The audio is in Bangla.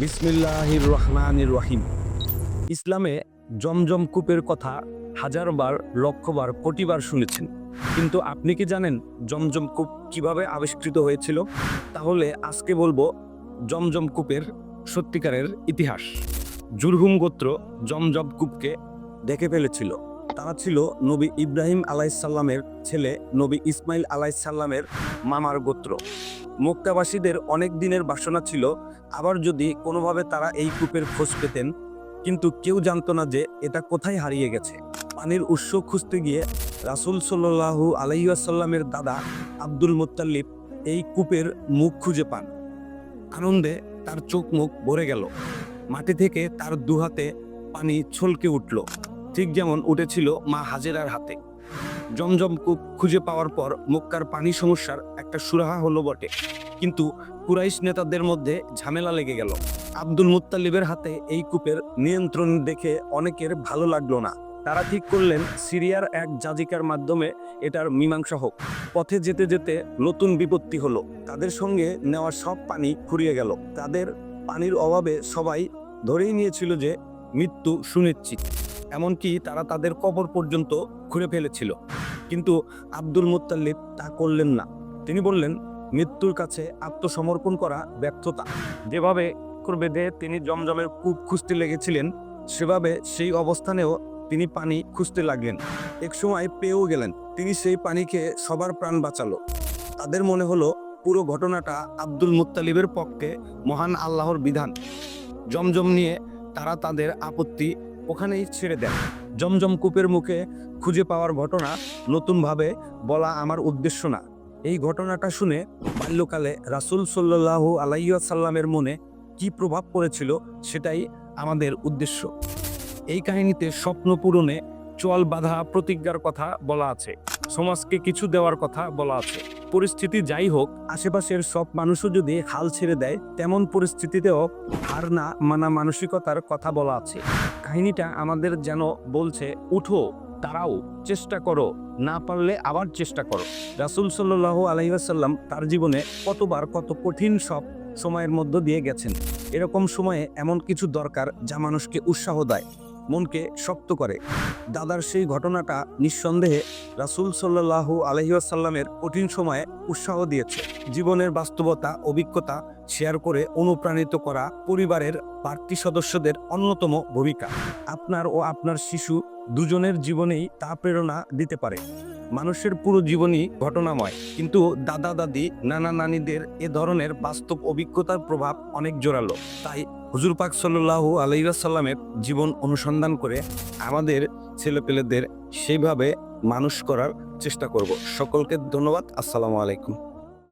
বিসমিল্লাহির রহমানির রহিম। ইসলামে জমজম কূপের কথা হাজারবার, লক্ষবার, কোটিবার শুনেছেন। কিন্তু আপনি কি জানেন জমজম কূপ কীভাবে আবিষ্কৃত হয়েছিল? তাহলে আজকে বলব জমজম কূপের সত্যিকারের ইতিহাস। জুরহুম গোত্র জমজম কূপকে দেখে ফেলেছিল। তারা ছিল নবী ইব্রাহিম আলাইসাল্লামের ছেলে, নবী ইসমাইল আলাইসাল্লামের মামার গোত্র। মক্কাবাসীদের অনেক দিনের বাসনা ছিল, আবার যদি কোনোভাবে তারা এই কূপের খোঁজ পেতেন, কিন্তু কেউ জানতো না যে এটা কোথায় হারিয়ে গেছে। পানির উৎস খুঁজতে গিয়ে রাসুল সাল্লাহু আলাইসাল্লামের দাদা আব্দুল মোত্তাল্লিব এই কূপের মুখ খুঁজে পান। আনন্দে তার চোখ মুখ ভরে গেল। মাটি থেকে তার দুহাতে পানি ছলকে উঠল, ঠিক যেমন উঠেছিল মা হাজেরার হাতে। জমজম কূপ খুঁজে পাওয়ার পর মক্কার পানি সমস্যার একটা সুরাহা হলো বটে। কিন্তু কুরাইশ নেতাদের মধ্যে ঝামেলা লেগে গেল। আব্দুল মুত্তালিবের হাতে এই কূপের নিয়ন্ত্রণ দেখে অনেকের ভালো লাগল না। তারা ঠিক করলেন, সিরিয়ার এক জাজিকার মাধ্যমে এটার মীমাংসা হোক। পথে যেতে যেতে নতুন বিপত্তি হলো। তাদের সঙ্গে নেওয়া সব পানি ফুরিয়ে গেল। তাদের পানির অভাবে সবাই ধরেই নিয়েছিল যে মৃত্যু সুনিশ্চিত। এমনকি তারা তাদের কবর পর্যন্ত খুঁড়ে ফেলেছিল। কিন্তু আব্দুল মুত্তাল্লিব তা করলেন না। তিনি বললেন, মৃত্যুর কাছে আত্মসমর্পণ করা ব্যর্থতা। যেভাবে করবেদে তিনি জমজমের কূপ খুঁজতে লেগেছিলেন, সেভাবে সেই অবস্থানেও তিনি পানি খুঁজতে লাগলেন। এক সময় পেয়েও গেলেন। তিনি সেই পানিকে সবার প্রাণ বাঁচালো। তাদের মনে হলো, পুরো ঘটনাটা আব্দুল মুত্তালিবের পক্ষে মহান আল্লাহর বিধান। জমজম নিয়ে তারা তাদের আপত্তি ওখানেই ছেড়ে দেন জমজম কূপের মুখে খুঁজে পাওয়ার ঘটনা নতুনভাবে বলা আমার উদ্দেশ্য না। এই ঘটনাটা শুনে বাল্যকালে রাসুল সাল্লাহ আলাইসাল্লামের মনে কি প্রভাব পড়েছিল সেটাই আমাদের উদ্দেশ্য। এই কাহিনীতে স্বপ্ন পূরণে চোয়াল বাঁধা প্রতিজ্ঞার কথা বলা আছে, সমাজকে কিছু দেওয়ার কথা বলা আছে। পরিস্থিতি যাই হোক, আশেপাশের সব মানুষও যদি হাল ছেড়ে দেয়, তেমন পরিস্থিতিতেও হার না মানা মানসিকতার কথা বলা আছে। কাহিনীটা আমাদের যেন বলছে, উঠো। তারাও চেষ্টা করো, না পারলে আবার চেষ্টা করো। রাসুল সাল্লাহ আলহিহাসাল্লাম তার জীবনে কতবার কত কঠিন সব সময়ের মধ্য দিয়ে গেছেন। এরকম সময়ে এমন কিছু দরকার যা মানুষকে উৎসাহ দেয়। মনকে শক্ত করে। দাদার সেই ঘটনাটা নিঃসন্দেহে রাসুল সাল্লাহু আলহিউসাল্লামের কঠিন সময়ে উৎসাহ দিয়েছে। জীবনের বাস্তবতা, অভিজ্ঞতা শেয়ার করে অনুপ্রাণিত করা পরিবারের বাড়তি সদস্যদের অন্যতম ভূমিকা। আপনার ও আপনার শিশু দুজনের জীবনেই তা প্রেরণা দিতে পারে। মানুষের পুরো জীবনই ঘটনাময়। কিন্তু দাদা, দাদি, নানা, নানিদের এ ধরনের বাস্তব অভিজ্ঞতার প্রভাব অনেক জোরালো। তাই হুজুর পাক সাল্লাহ আলাইসাল্লামের জীবন অনুসন্ধান করে আমাদের ছেলেপেলেদের সেইভাবে মানুষ করার চেষ্টা করব। সকলকে ধন্যবাদ। আসসালামু আলাইকুম।